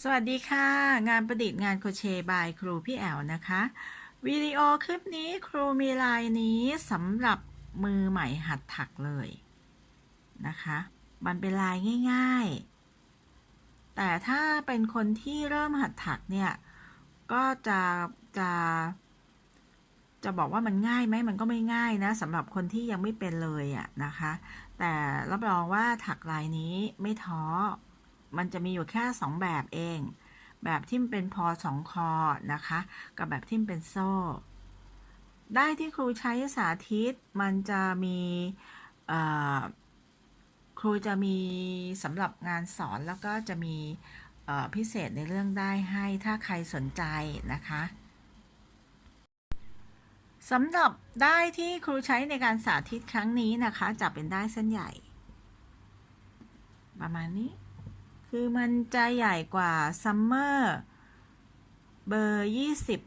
สวัสดีค่ะ งานประดิษฐ์งานโคเชบายครูพี่แอลนะคะ วิดีโอคลิปนี้ครูมีลายนี้สำหรับมือใหม่หัดถักเลยนะคะ มันเป็นลายง่าย ๆ แต่ถ้าเป็นคนที่เริ่มหัดถักเนี่ย ก็จะจะจะบอกว่ามันง่ายไหมมันก็ไม่ง่ายนะสำหรับคนที่ยังไม่เป็นเลยอะนะคะ แต่รับรองว่าถักลายนี้ไม่ท้อ มันจะมีอยู่แค่ 2 แบบเอง แบบที่มเป็นพอสองคอนะคะ กับแบบที่มเป็นโซ่ ได้ที่ครูใช้สาธิตมันจะมีครูจะมีสำหรับงานสอนแล้วก็จะมีพิเศษในเรื่องได้ให้ถ้าใครสนใจนะคะสำหรับได้ที่ครูใช้ในการสาธิตครั้งนี้นะคะ จะเป็นได้เส้นใหญ่ ประมาณนี้ คือมันจะใหญ่กว่าซัมเมอร์เบอร์ยี่สิบ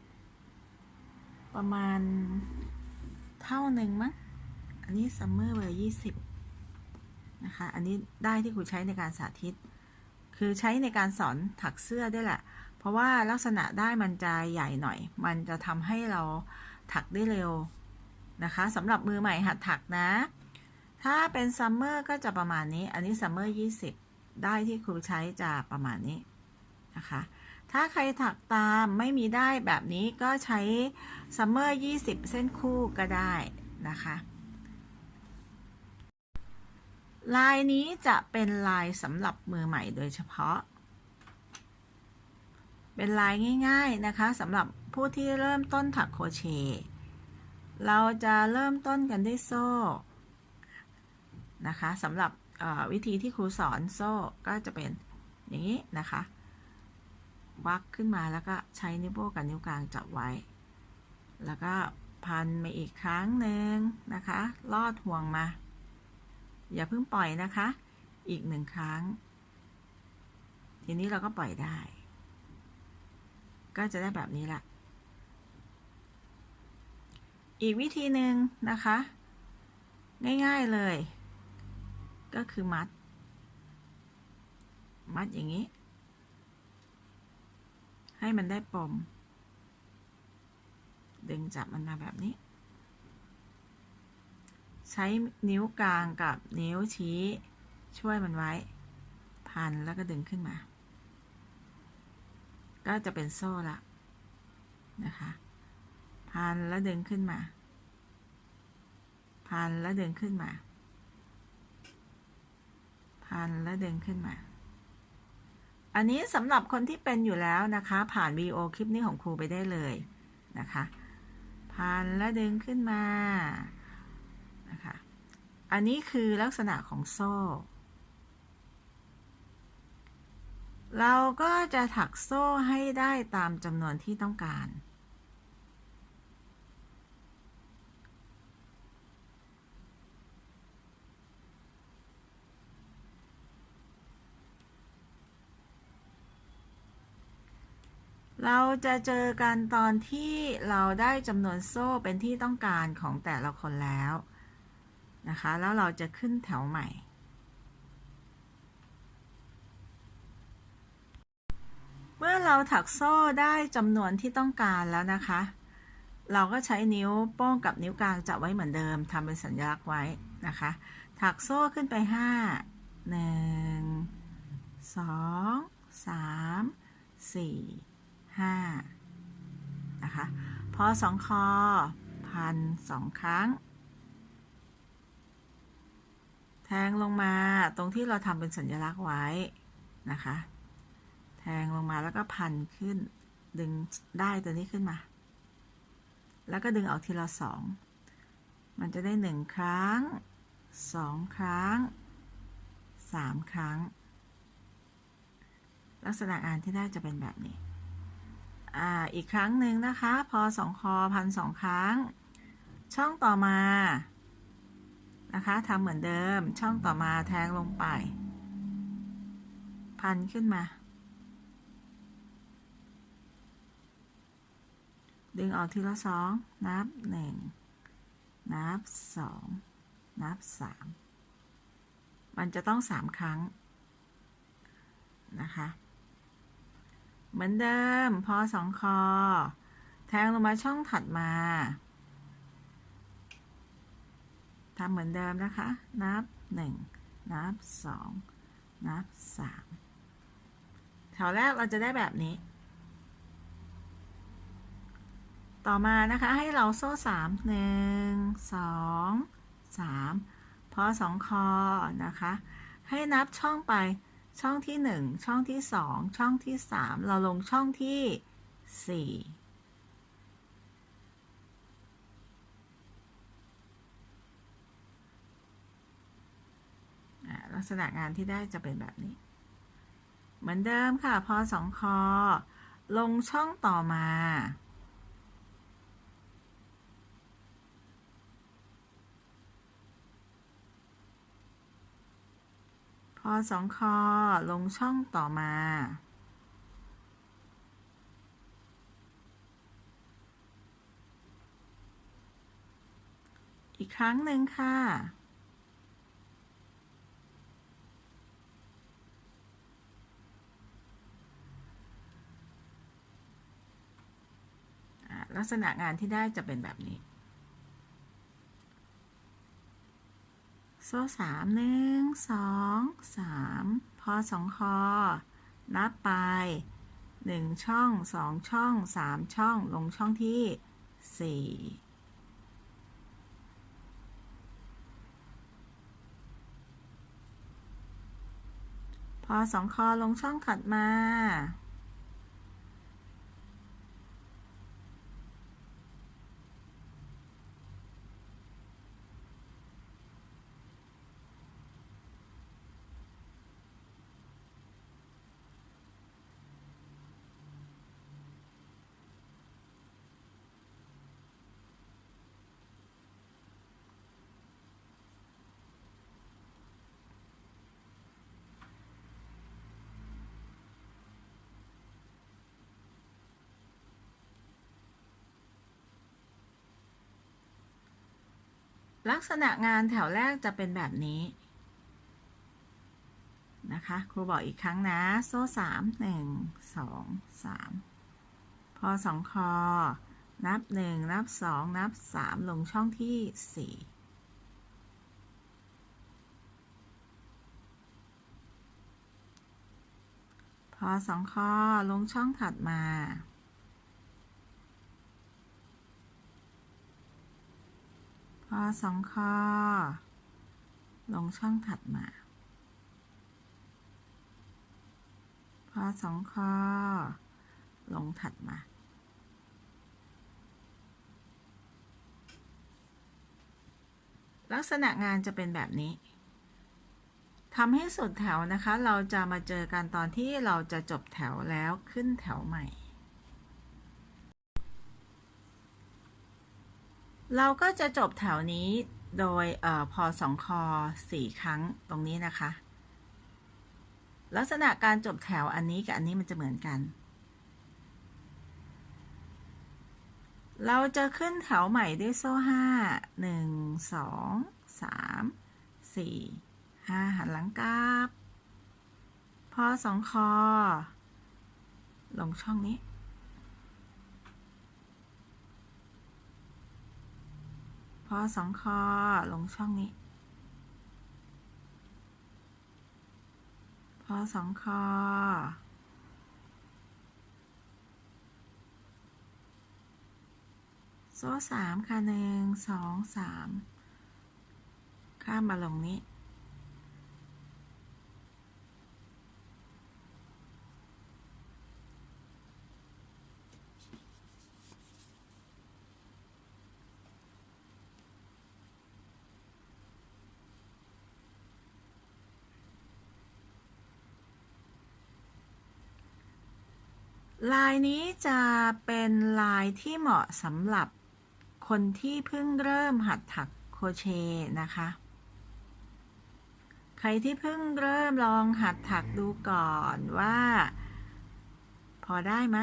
ประมาณเท่าหนึ่งมั้ง อันนี้ซัมเมอร์เบอร์ยี่สิบนะคะ อันนี้ได้ที่ครูใช้ในการสาธิต คือใช้ในการสอนถักเสื้อได้แหละ เพราะว่าลักษณะได้มันจะใหญ่หน่อย มันจะทำให้เราถักได้เร็วนะคะสำหรับมือใหม่หัดถักนะ ถ้าเป็นซัมเมอร์ก็จะประมาณนี้ อันนี้ซัมเมอร์ยี่สิบ ได้ที่ครูใช้จะประมาณนี้นะคะ ถ้าใครถักตามไม่มีได้แบบนี้ก็ใช้ซัมเมอร์20 เส้นคู่ก็ได้นะคะลายนี้จะเป็นลายสำหรับมือใหม่โดยเฉพาะ เป็นลายง่ายๆนะคะสำหรับผู้ที่เริ่มต้นถักโครเชต์เราจะเริ่มต้นกันด้วยโซ่นะคะสำหรับ วิธีที่ครูสอนโซ่ก็จะเป็นอย่างนี้นะคะวักขึ้นมาแล้วก็ใช้นิ้วโป้งกับนิ้วกลางจับไว้ แล้วก็พันมาอีกครั้งหนึ่งนะคะ ลอดห่วงมา อย่าเพิ่งปล่อยนะคะ อีกหนึ่งครั้ง ทีนี้เราก็ปล่อยได้ ก็จะได้แบบนี้ละ อีกวิธีหนึ่งนะคะ ง่ายๆเลย ก็คือมัด มัดอย่างนี้ ให้มันได้ปม ดึงจับมันมาแบบนี้ ใช้นิ้วกลางกับนิ้วชี้ช่วยมันไว้ พันแล้วก็ดึงขึ้นมา ก็จะเป็นโซ่ละนะคะ พันแล้วดึงขึ้นมา พันแล้วดึงขึ้นมา พันแล้วดึงขึ้นมา อันนี้สำหรับคนที่เป็นอยู่แล้วนะคะ ผ่านวีโอคลิปนี้ของครูไปได้เลยนะคะพันแล้วดึงขึ้นมานะคะ อันนี้คือลักษณะของโซ่ เราก็จะถักโซ่ให้ได้ตามจำนวนที่ต้องการ เราจะเจอกันตอนที่เราได้จำนวนโซ่เป็นที่ต้องการของแต่ละคนแล้วนะคะ แล้วเราจะขึ้นแถวใหม่ เมื่อเราถักโซ่ได้จำนวนที่ต้องการแล้วนะคะ เราก็ใช้นิ้วโป้งกับนิ้วกลางจับไว้เหมือนเดิมทำเป็นสัญลักษณ์ไว้นะคะ ถักโซ่ขึ้นไป 5 1 2 3 4 ห้านะคะ พอสองคอพันสองครั้ง แทงลงมาตรงที่เราทำเป็นสัญลักษณ์ไว้นะคะ แทงลงมาแล้วก็พันขึ้นดึงได้ตัวนี้ขึ้นมา แล้วก็ดึงออกทีละสอง มันจะได้หนึ่งครั้งสองครั้งสามครั้ง ลักษณะงานที่ได้จะเป็นแบบนี้ อ่าอีกครั้งหนึ่งนะคะ พอสองคอพันสองครั้ง ช่องต่อมานะคะทำเหมือนเดิมช่องต่อมาแทงลงไป พันขึ้นมา ดึงออกทีละสองนับหนึ่งนับสองนับสามมันจะต้องสามครั้งนะคะ เหมือนเดิม พอสองคอ แทงลงมาช่องถัดมาทำเหมือนเดิมนะคะ นับหนึ่งนับสองนับสามแถวแรกเราจะได้แบบนี้ ต่อมานะคะให้เราโซ่สามหนึ่งสองสามพอสองคอนะคะ ให้นับช่องไป ช่องที่หนึ่งช่องที่สองช่องที่สามเราลงช่องที่สี่ลักษณะงานที่ได้จะเป็นแบบนี้ เหมือนเดิมค่ะ พอสองคอ ลงช่องต่อมา อสองคอลงช่องต่อมา อีกครั้งหนึ่งค่ะอะลักษณะงานที่ได้จะเป็นแบบนี้ โซ่สามหนึ่งสองสามพอสองคอ นับไปหนึ่งช่องสองช่องสามช่องลงช่องที่สี่พอสองคอลงช่องถัดมา ลักษณะงานแถวแรกจะเป็นแบบนี้ นะคะ ครูบอกอีกครั้งนะ โซ่สามหนึ่งสองสามพอสองคอ นับหนึ่งนับสองนับสามลงช่องที่สี่พอสองคอลงช่องถัดมา อสองคอลงช่องถัดมาพอสองคอลงถัดมา ลักษณะงานจะเป็นแบบนี้ทำให้สุดแถวนะคะ เราจะมาเจอกันตอนที่เราจะจบแถวแล้วขึ้นแถวใหม่ เราก็จะจบแถวนี้โดยออพอสองคอสี่ครั้งตรงนี้นะคะ ลักษณะการจบแถวอันนี้กับอันนี้มันจะเหมือนกัน เราจะขึ้นแถวใหม่ด้วยโซ่ห้าหนึ่งสองสามสี่ห้าหันหลังกลับพอสองคอ ลงช่องนี้ พอสองคอลงช่องนี้ พอสองคอ โซ่สามค่ะหนึ่งสองสามข้ามมาลงนี้ ลายนี้จะเป็นลายที่เหมาะสำหรับคนที่เพิ่งเริ่มหัดถักโครเชต์นะคะ ใครที่เพิ่งเริ่มลองหัดถักดูก่อนว่า พอได้ไหม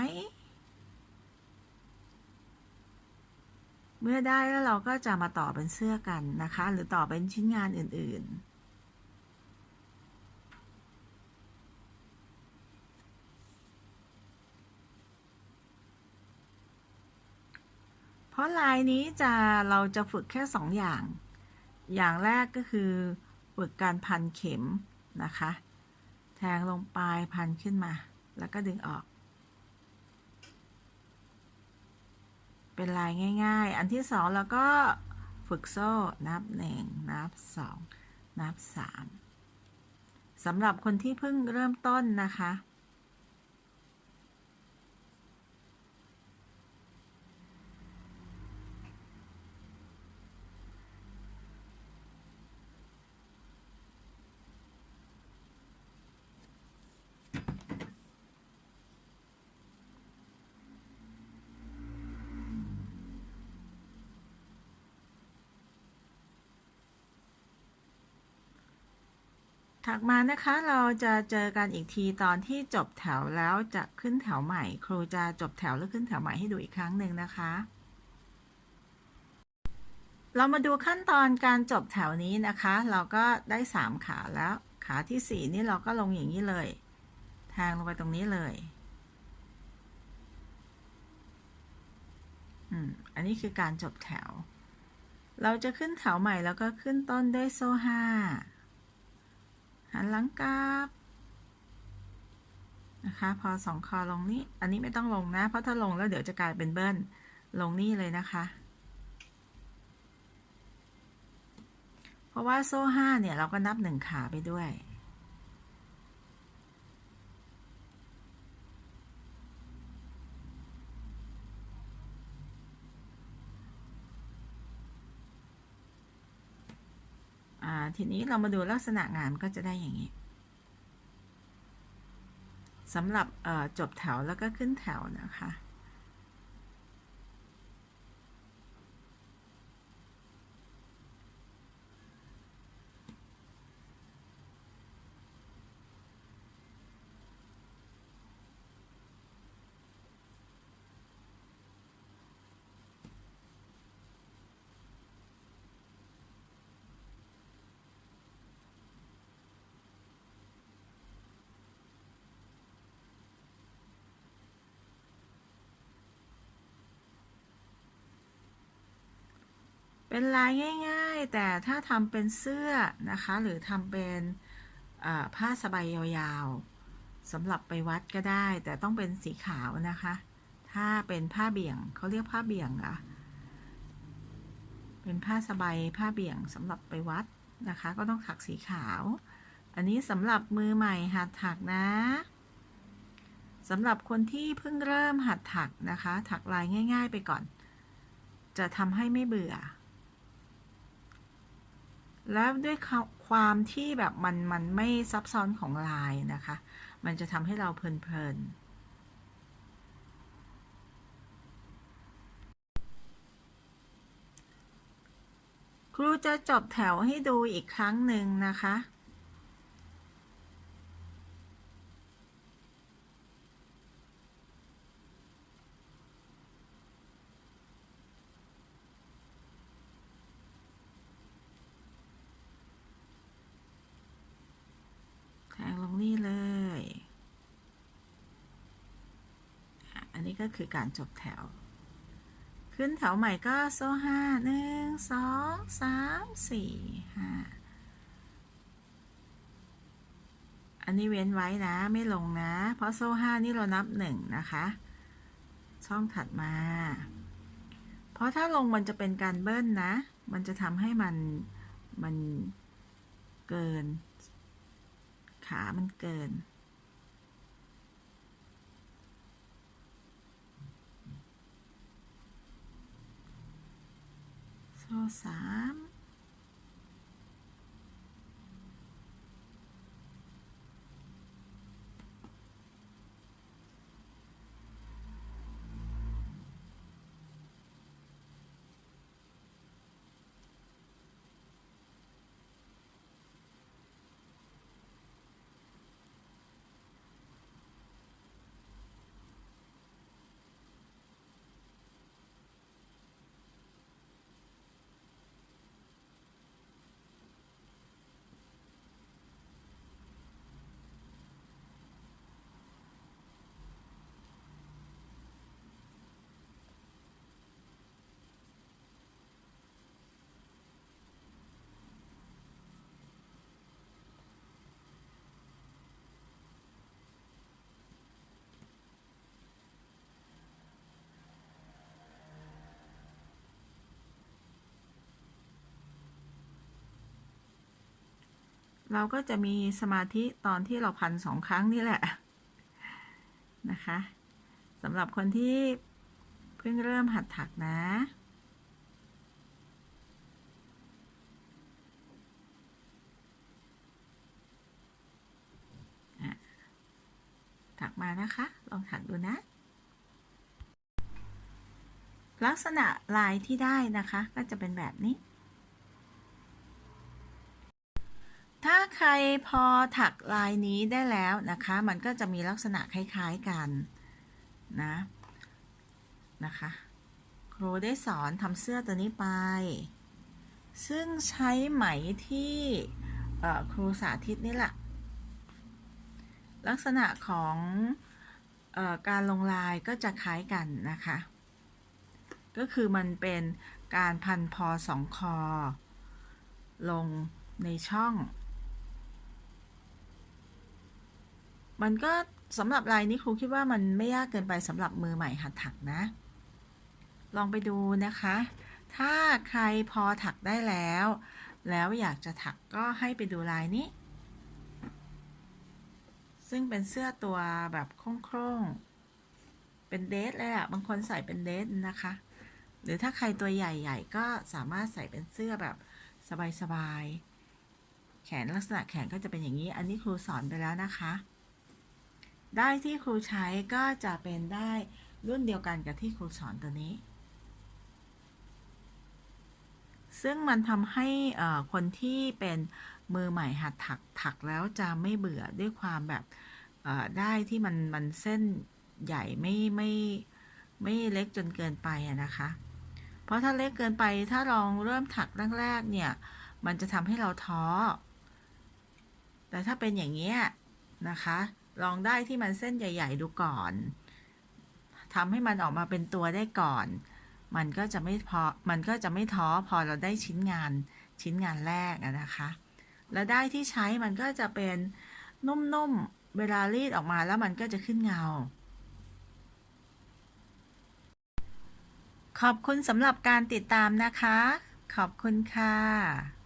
เมื่อได้แล้วเราก็จะมาต่อเป็นเสื้อกันนะคะ หรือต่อเป็นชิ้นงานอื่นๆ พราะลายนี้จะเราจะฝึกแค่สองอย่าง อย่างแรกก็คือฝึกการพันเข็มนะคะ แทงลงไปพันขึ้นมา แล้วก็ดึงออก เป็นลายง่ายๆ อันที่สองเราก็ฝึกโซ่นับหนึ่งนับสองนับสามสำหรับคนที่เพิ่งเริ่มต้นนะคะ ถักมานะคะเราจะเจอกันอีกทีตอนที่จบแถวแล้วจะขึ้นแถวใหม่ ครูจะจบแถวแล้วขึ้นแถวใหม่ให้ดูอีกครั้งหนึ่งนะคะ เรามาดูขั้นตอนการจบแถวนี้นะคะ เราก็ได้ 3 ขาแล้วขาที่ 4 นี่เราก็ลงอย่างนี้เลยแทงลงไปตรงนี้เลยอืมอันนี้คือการจบแถว เราจะขึ้นแถวใหม่แล้วก็ขึ้นต้นด้วยโซ่ห้า หันหลังกลับนะคะ พอสองคอลงนี่อันนี้ไม่ต้องลงนะ เพราะถ้าลงแล้วเดี๋ยวจะกลายเป็นเบิ้ลลงนี่เลยนะคะ เพราะว่าโซ่ห้าเนี่ยเราก็นับหนึ่งขาไปด้วย อ่า ทีนี้เรามาดูลักษณะงานก็จะได้อย่างนี้สำหรับจบแถวแล้วก็ขึ้นแถวนะคะ เป็นลายง่าย ๆ แต่ถ้าทำเป็นเสื้อนะคะ หรือทำเป็นผ้าสบายยาวๆสำหรับไปวัดก็ได้ แต่ต้องเป็นสีขาวนะคะ ถ้าเป็นผ้าเบี่ยงเขาเรียกผ้าเบี่ยงอะเป็นผ้าสบายผ้าเบี่ยงสำหรับไปวัดนะคะ ก็ต้องถักสีขาว อันนี้สำหรับมือใหม่หัดถักนะสำหรับคนที่เพิ่งเริ่มหัดถักนะคะ ถักลายง่าย ๆ ไปก่อน จะทำให้ไม่เบื่อ แล้วด้วยความที่แบบมันมันไม่ซับซ้อนของลายนะคะ มันจะทำให้เราเพลินๆครูจะจบแถวให้ดูอีกครั้งหนึ่งนะคะ แทงลงนี่เลย อั นี้ก็คือการจบแถว ขึ้นแถวใหม่ก็โซ่ห้าหนึ่งสองสามสี่ห้าอันนี้เว้นไว้นะไม่ลงนะ เพราะโซ่ห้านี่เรานับหนึ่งนะคะ ช่องถัดมา เพราะถ้าลงมันจะเป็นการเบิ้ลนะ มันจะทำให้มันมันเกิน ขามันเกิน โเราก็จะมีสมาธิตอนที่เราพันสองครั้งนี่แหละนะคะสำหรับคนที่เพิ่งเริ่มหัดถักนะ ถักมานะคะ ลองถักดูนะ ลักษณะลายที่ได้นะคะ ก็จะเป็นแบบนี้ ถ้าใครพอถักลายนี้ได้แล้วนะคะ มันก็จะมีลักษณะคล้ายๆกันนะนะคะครูได้สอนทำเสื้อตัวนี้ไป ซึ่งใช้ไหมที่ครูสาธิตนี่แหละ ลักษณะของออการลงลายก็จะคล้ายกันนะคะ ก็คือมันเป็นการพันพอสองคอ ลงในช่อง มันก็สำหรับลายนี้ครูคิดว่ามันไม่ยากเกินไปสำหรับมือใหม่หัดถักนะ ลองไปดูนะคะ ถ้าใครพอถักได้แล้ว แล้วอยากจะถักก็ให้ไปดูลายนี้ ซึ่งเป็นเสื้อตัวแบบโคร่งๆ เป็นเดทเลยอะบางคนใส่เป็นเดทนะคะ หรือถ้าใครตัวใหญ่ๆ ก็สามารถใส่เป็นเสื้อแบบสบายๆ แขนลักษณะแขนก็จะเป็นอย่างนี้ อันนี้ครูสอนไปแล้วนะคะ ได้ที่ครูใช้ก็จะเป็นได้รุ่นเดียวกันกับที่ครูสอนตัวนี้ ซึ่งมันทำให้คนที่เป็นมือใหม่หัดถักถักแล้วจะไม่เบื่อด้วยความแบบได้ที่มันมันเส้นใหญ่ไม่ไม่ไม่เล็กจนเกินไปนะคะ เพราะถ้าเล็กเกินไปถ้าลองเริ่มถักแรกๆเนี่ย มันจะทำให้เราท้อ แต่ถ้าเป็นอย่างเงี้ยนะคะ ลองได้ที่มันเส้นใหญ่ ๆ ดูก่อนทำให้มันออกมาเป็นตัวได้ก่อน มันก็จะไม่พอ มันก็จะไม่ท้อพอเราได้ชิ้นงานชิ้นงานแรกนะคะ แล้วได้ที่ใช้มันก็จะเป็นนุ่มๆ เวลารีดออกมาแล้วมันก็จะขึ้นเงา ขอบคุณสำหรับการติดตามนะคะ ขอบคุณค่ะ